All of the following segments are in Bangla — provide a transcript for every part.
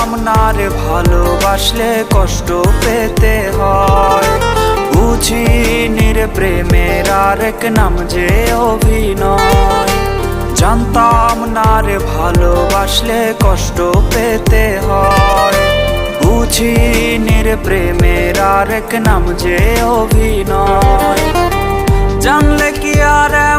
না রে ভালোবাসলে কষ্ট পেতে হয়। বুঝিনি রে প্রেমের আরেক নাম যে অভিনয়। জানতাম না রে ভালোবাসলে কষ্ট পেতে হয়। বুঝিনি রে প্রেমের আরেক নাম যে অভিনয়। জানলে কি আর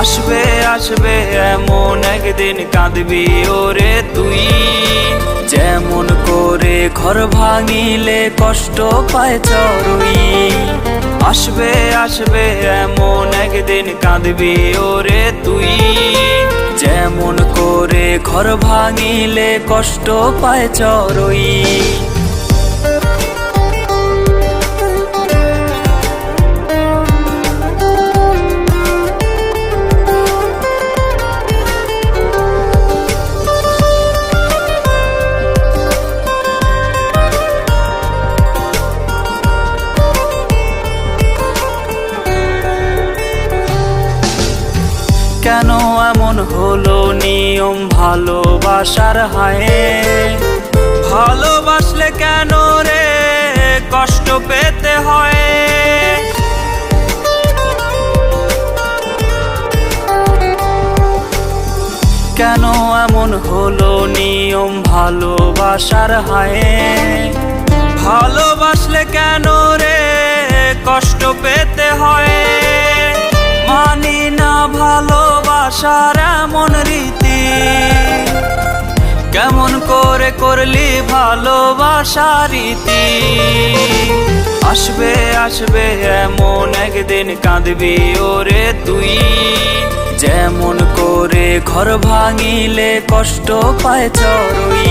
আসবে আসবে, এমন একদিন কাঁদবি ওরে তুই। যেমন করে ঘর ভাঙিলে কষ্ট পায় চরুই আসবে আসবে, এমন একদিন কাঁদবি ওরে তুই। যেমন করে ঘর ভাঙিলে কষ্ট পায় চরুই কেন এমন হলো? নিয়ম ভালোবাসার হায়। ভালোবাসলে কেন রে? কষ্ট পেতে হয়। কেন এমন হলো? নিয়ম ভালোবাসার হায়। ভালোবাসলে কেন রে? কষ্ট পেতে ভালোবাসার এমন রীতি। কেমন করে করলি ভালোবাসা রীতি। আসবে আসবে, এমন একদিন কাঁদবি ওরে তুই। যেমন করে ঘর ভাঙিলে কষ্ট পায় চরুই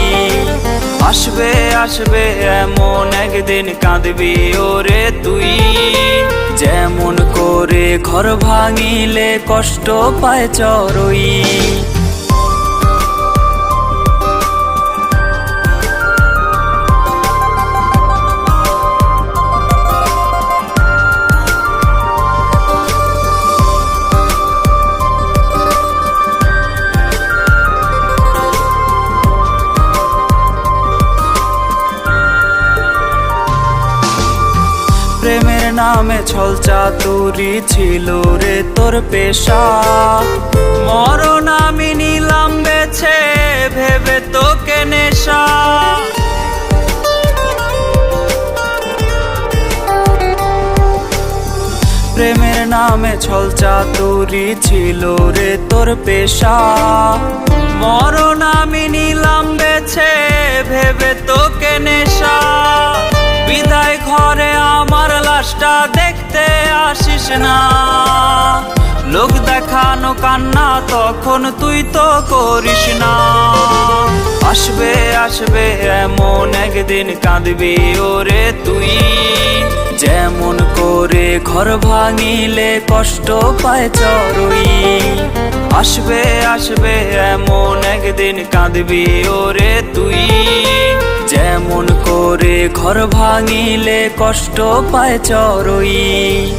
আসবে আসবে, এমন একদিন কাঁদবি ওরে তুই। যেমন করে ঘর ভাঙিলে কষ্ট পায় চরুই। নামে ছল চাতুরি ছিল রে তোর পেশা। মরণ আমি নিলাম বেছে, ভেবে তোকে নেশা। প্রেমের নামে ছল চাতুরি ছিল রে তোর পেশা। মরণ আমি নিলাম বেছে না লোক দেখানো কান্না, তখন তুই তো করিস না। আসবে আসবে, এমন একদিন কাঁদবি ওরে তুই। যেমন করে ঘর ভাঙিলে কষ্ট পায় চরুই। আসবে আসবে, এমন একদিন কাঁদবি ওরে তুই। যেমন করে ঘর ভাঙিলে কষ্ট পায় চরুই।